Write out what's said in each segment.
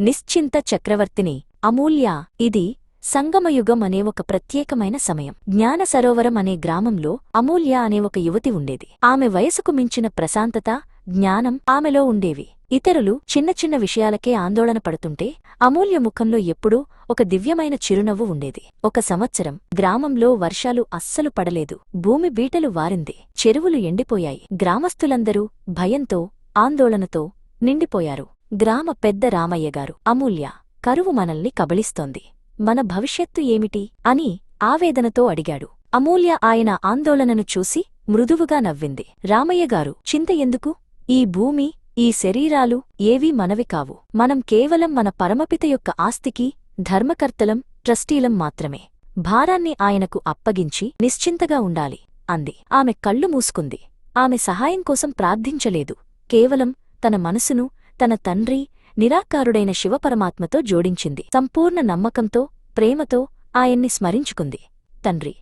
నిశ్చింత చక్రవర్తిని. అమూల్య ఇది సంగమయుగం అనే ఒక ప్రత్యేకమైన సమయం. జ్ఞాన సరోవరం అనే గ్రామంలో అమూల్య అనే ఒక యువతి ఉండేది. ఆమె వయసుకు మించిన ప్రశాంతత జ్ఞానం ఆమెలో ఉండేవి. ఇతరులు చిన్న చిన్న విషయాలకే ఆందోళన పడుతుంటే అమూల్య ముఖంలో ఎప్పుడూ ఒక దివ్యమైన చిరునవ్వు ఉండేది. ఒక సంవత్సరం గ్రామంలో వర్షాలు అస్సలు పడలేదు. భూమి బీటలు వారింది. చెరువులు ఎండిపోయాయి. గ్రామస్థులందరూ భయంతో ఆందోళనతో నిండిపోయారు. గ్రామ పెద్ద రామయ్యగారు అమూల్య కరువు మనల్ని కబళిస్తోంది. మన భవిష్యత్తు ఏమిటి? అని ఆవేదనతో అడిగాడు. అమూల్య ఆయన ఆందోళనను చూసి మృదువుగా నవ్వింది. రామయ్యగారు చింత ఎందుకు? ఈ భూమి ఈ శరీరాలు ఏవీ మనవి కావు. మనం కేవలం మన పరమపిత యొక్క ఆస్తికి ధర్మకర్తలం ట్రస్టీలం మాత్రమే. భారాన్ని ఆయనకు అప్పగించి నిశ్చింతగా ఉండాలి అంది. ఆమె కళ్ళు మూసుకుంది. ఆమె సహాయం కోసం ప్రార్థించలేదు. కేవలం తన మనసును తన తండ్రి నిరాకారుడైన శివపరమాత్మతో జోడించింది. సంపూర్ణ నమ్మకంతో ప్రేమతో ఆయన్ని స్మరించుకుంది. తండ్రి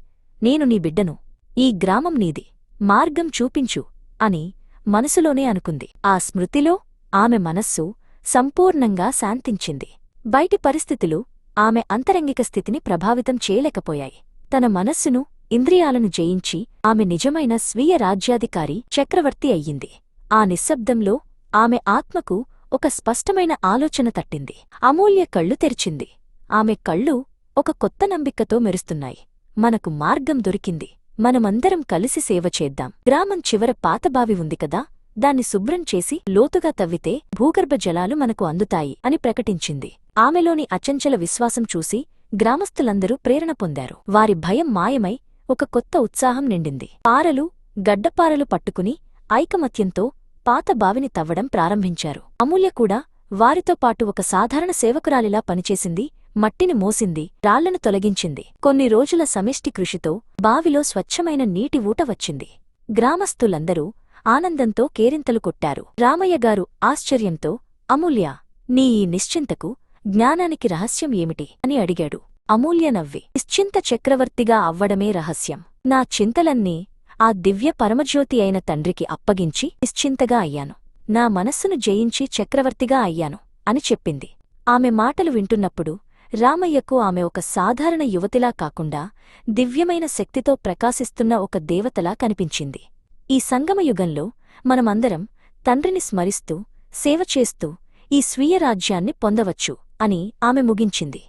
నేను నీ బిడ్డను. ఈ గ్రామం నీది. మార్గం చూపించు అని మనసులోనే అనుకుంది. ఆ స్మృతిలో ఆమె మనస్సు సంపూర్ణంగా శాంతించింది. బయటి పరిస్థితులు ఆమె అంతరంగిక స్థితిని ప్రభావితం చేయలేకపోయాయి. తన మనస్సును ఇంద్రియాలను జయించి ఆమె నిజమైన స్వీయ రాజ్యాధికారి చక్రవర్తి అయ్యింది. ఆ నిశ్శబ్దంలో ఆమె ఆత్మకు ఒక స్పష్టమైన ఆలోచన తట్టింది. అమూల్య కళ్ళు తెరిచింది. ఆమె కళ్ళు ఒక కొత్త నంబికతో మెరుస్తున్నాయి. మనకు మార్గం దొరికింది. మనమందరం కలిసి సేవ చేద్దాం. గ్రామం చివర పాతబావి ఉంది కదా? దాన్ని శుభ్రం చేసి లోతుగా తవ్వితే భూగర్భ జలాలు మనకు అందుతాయి అని ప్రకటించింది. ఆమెలోని అచంచల విశ్వాసం చూసి గ్రామస్థులందరూ ప్రేరణ పొందారు. వారి భయం మాయమై ఒక కొత్త ఉత్సాహం నిండింది. పారలు గడ్డపారలు పట్టుకుని ఐకమత్యంతో పాత బావిని తవ్వడం ప్రారంభించారు. అమూల్య కూడా వారితో పాటు ఒక సాధారణ సేవకురాలిలా పనిచేసింది మట్టిని మోసింది రాళ్ళను తొలగించింది. కొన్ని రోజుల సమిష్టి కృషితో బావిలో స్వచ్ఛమైన నీటి ఊట వచ్చింది. గ్రామస్థులందరూ ఆనందంతో కేరింతలు కొట్టారు. రామయ్యగారు ఆశ్చర్యంతో అమూల్య నీ ఈ నిశ్చింతకు జ్ఞానానికి రహస్యం ఏమిటి? అని అడిగాడు. అమూల్య నవ్వి నిశ్చింత చక్రవర్తిగా అవ్వడమే రహస్యం. నా చింతలన్నీ ఆ దివ్య పరమజ్యోతి అయిన తండ్రికి అప్పగించి నిశ్చింతగా అయ్యాను. నా మనస్సును జయించి చక్రవర్తిగా అయ్యాను అని చెప్పింది. ఆమె మాటలు వింటున్నప్పుడు రామయ్యకు ఆమె ఒక సాధారణ యువతిలా కాకుండా దివ్యమైన శక్తితో ప్రకాశిస్తున్న ఒక దేవతలా కనిపించింది. ఈ సంగమయుగంలో మనమందరం తండ్రిని స్మరిస్తూ సేవ చేస్తూ ఈ స్వీయ రాజ్యాన్ని పొందవచ్చు అని ఆమె ముగించింది.